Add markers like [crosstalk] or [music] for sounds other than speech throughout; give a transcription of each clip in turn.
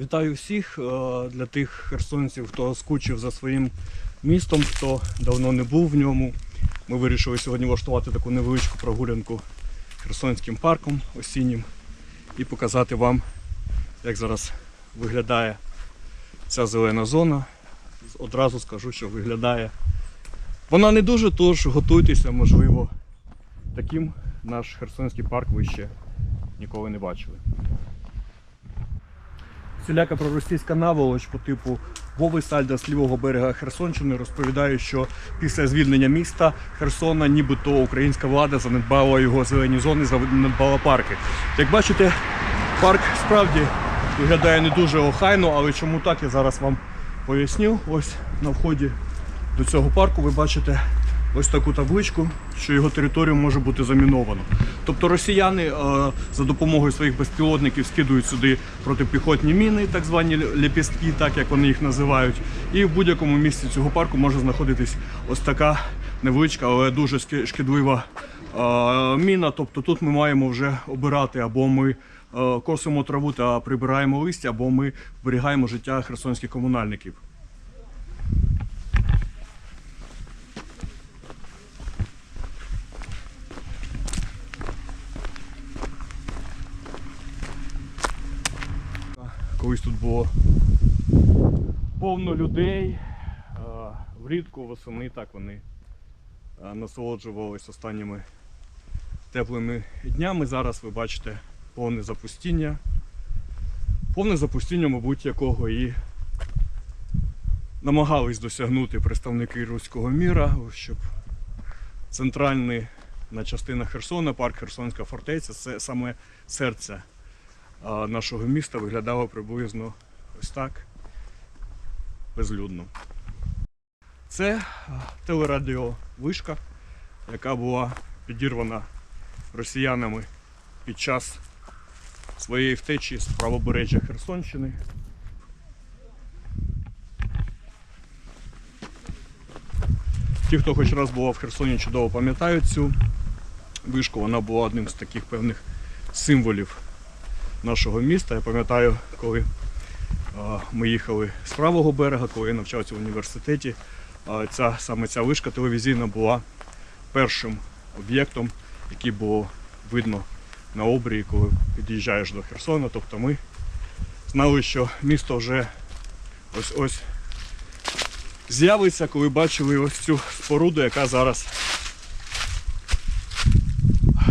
Вітаю всіх. Е, Для тих херсонців, хто скучив за своїм містом, хто давно не був в ньому. Ми вирішили сьогодні влаштувати таку невеличку прогулянку Херсонським парком осіннім і показати вам, як зараз виглядає ця зелена зона. Одразу скажу, що виглядає. Вона не дуже, тож готуйтеся, можливо, таким наш Херсонський парк ви ще ніколи не бачили. Всіляка проросійська наволоч по типу Вови Сальда з лівого берега Херсонщини розповідає, що після звільнення міста Херсона нібито українська влада занедбала його зелені зони, занедбала парки. Як бачите, парк справді виглядає не дуже охайно, але чому так, я зараз вам поясню. Ось на вході до цього парку ви бачите ось таку табличку, що його територію може бути заміновано. Тобто росіяни е, за допомогою своїх безпілотників скидують сюди протипіхотні міни, так звані лепістки, так як вони їх називають. І в будь-якому місці цього парку може знаходитись ось така невеличка, але дуже шкідлива е, міна. Тобто тут ми маємо вже обирати або ми е, косимо траву та прибираємо листя, або ми вберігаємо життя херсонських комунальників. Було повно людей. Влітку, восени так вони а, насолоджувались останніми теплими днями. Зараз ви бачите повне запустіння. Повне запустіння, мабуть, якого і намагались досягнути представники руського міра, щоб центральна частина Херсона, парк Херсонська фортеця, це саме серце нашого міста виглядало приблизно ось так безлюдно. Це а, телерадіовишка, яка була підірвана росіянами під час своєї втечі з правобережжя Херсонщини. Ті, хто хоч раз бував в Херсоні, чудово пам'ятають цю вишку. Вона була одним з таких певних символів нашого міста. Я пам'ятаю, коли ми їхали з правого берега, коли я навчався в університеті. Ця, саме ця вишка телевізійна була першим об'єктом, який було видно на обрії, коли під'їжджаєш до Херсона. Тобто ми знали, що місто вже ось-ось з'явиться, коли бачили ось цю споруду, яка зараз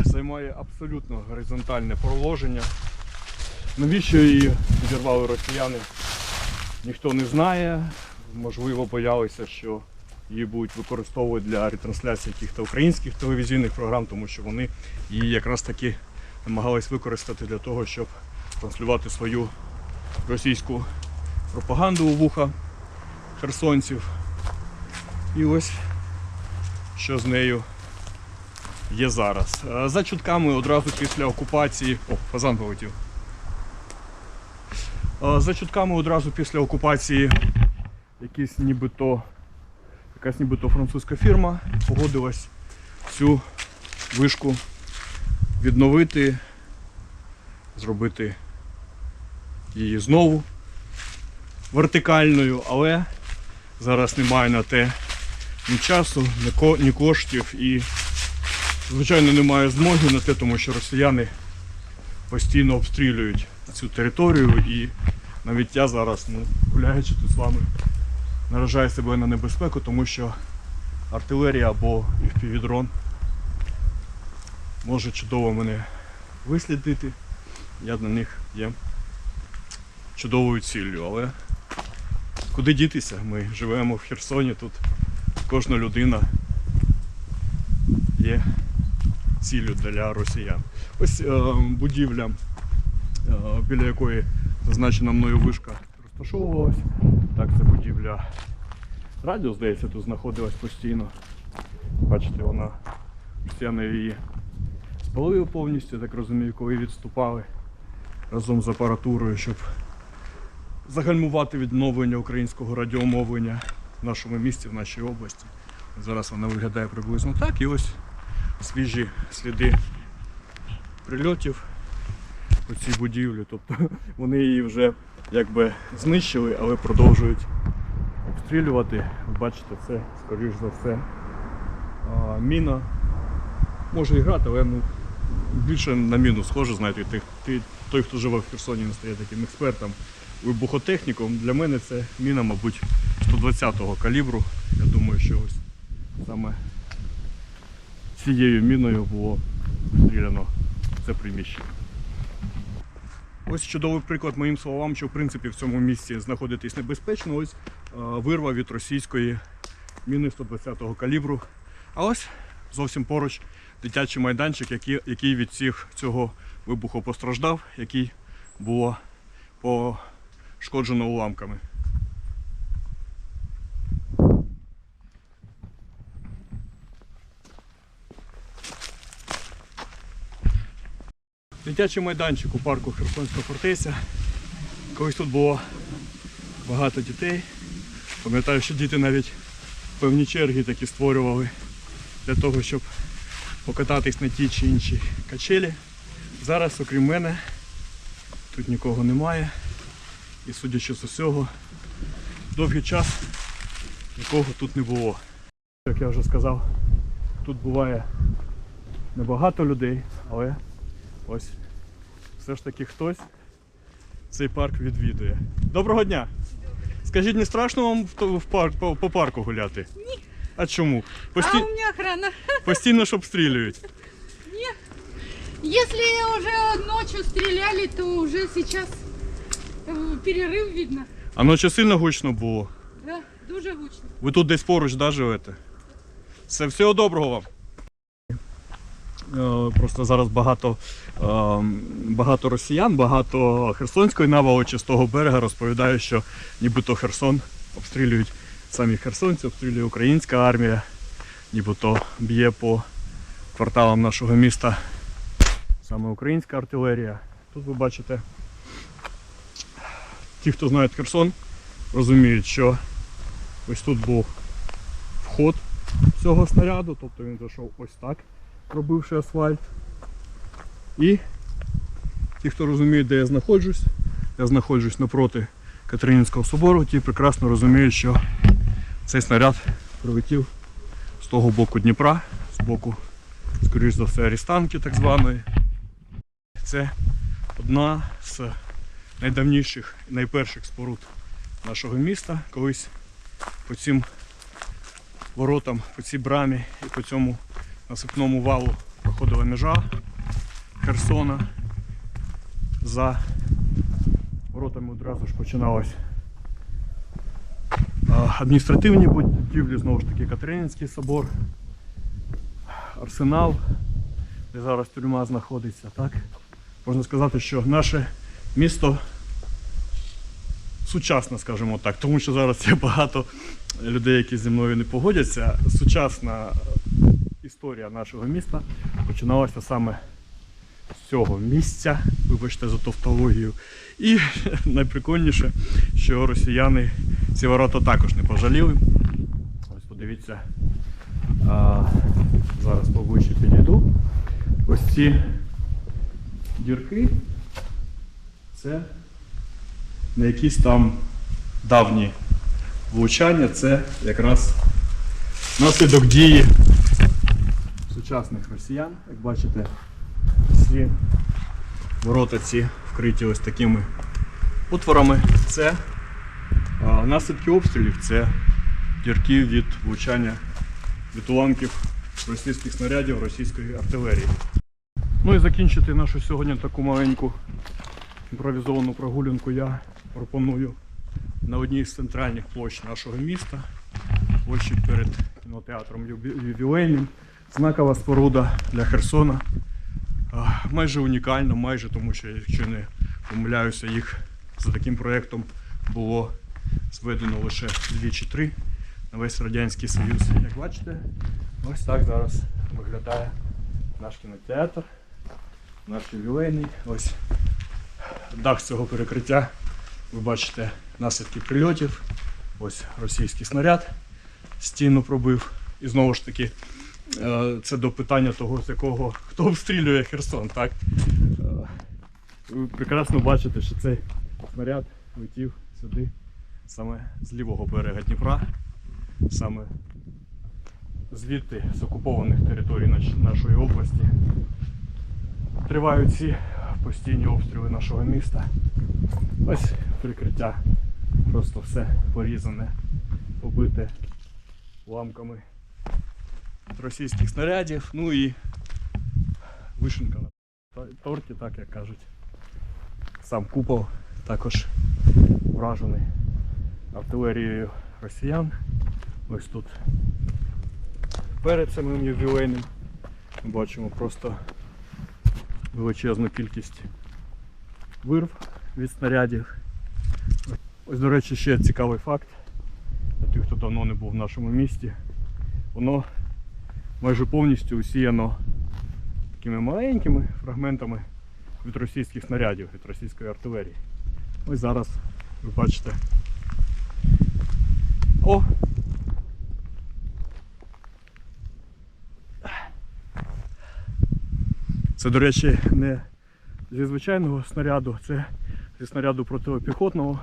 займає абсолютно горизонтальне положення. Навіщо її підірвали росіяни? Ніхто не знає. Можливо, боялися, що її будуть використовувати для ретрансляції якихось українських телевізійних програм, тому що вони її якраз таки намагались використати для того, щоб транслювати свою російську пропаганду у вуха херсонців. І ось що з нею є зараз. Е, За чутками одразу після окупації. О, фазан полетів. Е, За чутками одразу після окупації якісь нібито, якась нібито французька фірма погодилась цю вишку відновити, зробити її знову вертикальною, але зараз немає на те ні часу, ні коштів і, звичайно, немає змоги на те, тому що росіяни постійно обстрілюють цю територію і навіть я зараз, ну, гуляючи тут з вами, наражаю себе на небезпеку, тому що артилерія або FPV-дрон може чудово мене вислідити. Я для них є чудовою ціллю, але куди дітися? Ми живемо в Херсоні, тут кожна людина є ціллю для росіян. Ось е, будівля, біля якої зазначена мною вишка розташовувалась. Так, це будівля радіо, здається, тут знаходилась постійно. Бачите, вона росіяни її спалили повністю, так розумію, коли відступали разом з апаратурою, щоб загальмувати відновлення українського радіомовлення в нашому місті, в нашій області. Зараз вона виглядає приблизно так. І ось свіжі сліди прильотів по будівлі. Тобто [laughs] вони її вже якби знищили, але продовжують обстрілювати. Бачите, це, скоріш за все, міна. Може і грати, але ну, більше на міну схоже, знаєте, ти, той, хто живе в Херсоні, не стає таким експертом, вибухотехніком. Для мене це міна, мабуть, 120-го калібру. Я думаю, що ось саме цією міною було стріляно це приміщення. Ось чудовий приклад моїм словам, що в принципі в цьому місці знаходитись небезпечно. Ось е, вирва від російської міни 120-го калібру. А ось зовсім поруч дитячий майданчик, який, від цих, цього вибуху постраждав, який було пошкоджено уламками. Дитячий майданчик у парку Херсонська фортеця. Колись тут було багато дітей. Пам'ятаю, що діти навіть певні черги такі створювали для того, щоб покататись на ті чи інші качелі. Зараз, окрім мене, тут нікого немає. І судячи з усього, довгий час нікого тут не було. Як я вже сказав, тут буває небагато людей, але ось все ж таки хтось цей парк відвідує. Доброго дня! Скажіть, не страшно вам в, парк, по, по парку гуляти? Ні. А чому? Пості... А у меня охрана. Постійно ж обстрілюють. Если уже ночью стреляли, то уже сейчас э, перерыв видно. А ночі сильно гучно було. Да, дуже гучно. Ви тут десь поруч да, живете? Все, всього доброго вам. Е, Просто зараз багато, е, багато росіян, багато херсонської наволочі з того берега розповідають, що нібито Херсон обстрілюють самі херсонці, обстрілює українська армія, нібито б'є по кварталам нашого міста саме українська артилерія. Тут ви бачите, ті, хто знають Херсон, розуміють, що ось тут був вход цього снаряду, тобто він зайшов ось так, пробивши асфальт. І ті, хто розуміє, де я знаходжусь, я знаходжусь напроти Катеринінського собору, ті прекрасно розуміють, що цей снаряд прилетів з того боку Дніпра, з боку, скоріш за все, Арістанки так званої. Це одна з найдавніших, і найперших споруд нашого міста. Колись по цим воротам, по цій брамі і по цьому насипному валу проходила межа Херсона. За воротами одразу ж починалось адміністративні будівлі, знову ж таки Катерининський собор, арсенал, де зараз тюрма знаходиться. Так? Можна сказати, що наше місто сучасне, скажімо так, тому що зараз є багато людей, які зі мною не погодяться. Сучасна історія нашого міста починалася саме з цього місця, вибачте за тавтологію. І [laughs] найприкольніше, що росіяни ці ворота також не пожаліли. Ось подивіться, а, зараз поближче підійду. Ось ці дірки це не якісь там давні влучання, це якраз наслідок дії сучасних росіян. Як бачите, всі ворота ці вкриті ось такими отворами. Це а, наслідки обстрілів, це дірки від влучання від уламків російських снарядів, російської артилерії. Ну і закінчити нашу сьогодні таку маленьку імпровізовану прогулянку я пропоную на одній з центральних площ нашого міста, площі перед кінотеатром ювілейним. Знакова споруда для Херсона. Майже унікальна, майже тому що, якщо не помиляюся, їх за таким проєктом було зведено лише дві чи три на весь Радянський Союз. Як бачите, ось так зараз виглядає наш кінотеатр, наш ювілейний. Ось дах цього перекриття. Ви бачите наслідки прильотів. Ось російський снаряд стіну пробив. І знову ж таки, це до питання того, з якого хто обстрілює Херсон, так? Е, Ви прекрасно бачите, що цей снаряд летів сюди, саме з лівого берега Дніпра, саме звідти з окупованих територій нашої області. Тривають ці постійні обстріли нашого міста. Ось прикриття. Просто все порізане, побите ламками російських снарядів. Ну і вишенка на торті, так як кажуть. Сам купол також вражений артилерією росіян. Ось тут перед самим ювілейним ми бачимо просто величезну кількість вирв від снарядів. Ось, до речі, ще цікавий факт для тих, хто давно не був в нашому місті. Воно майже повністю усіяно такими маленькими фрагментами від російських снарядів, від російської артилерії. Ось зараз ви бачите. О! Це, до речі, не зі звичайного снаряду, це зі снаряду протипіхотного.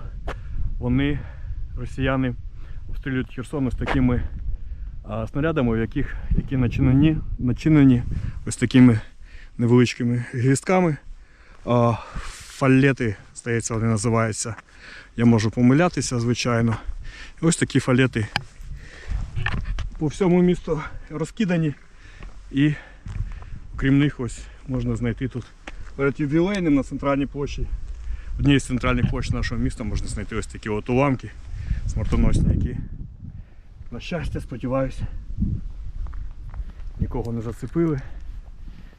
Вони, росіяни, обстрілюють Херсон ось такими снарядами, яких, які начинені, начинені ось такими невеличкими гвістками. Фалети, здається, вони називаються. Я можу помилятися, звичайно. Ось такі фалети по всьому місту розкидані. І крім них ось можна знайти тут перед ювілейним на центральній площі. Однієї з центральних площ нашого міста можна знайти ось такі от уламки смертоносні, які, на щастя, сподіваюся, нікого не зацепили,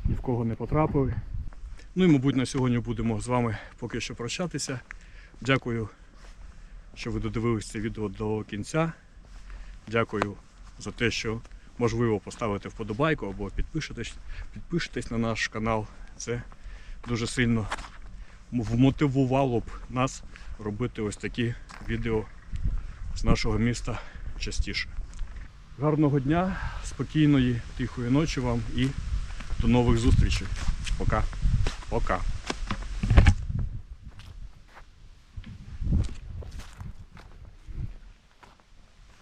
ні в кого не потрапили. Ну і, мабуть, на сьогодні будемо з вами поки що прощатися. Дякую, що ви додивились це відео до кінця. Дякую за те, що можливо поставите вподобайку або підпишетесь, підпишетесь на наш канал. Це дуже сильно вмотивувало б нас робити ось такі відео з нашого міста частіше. Гарного дня, спокійної, тихої ночі вам і до нових зустрічей. Пока. Пока.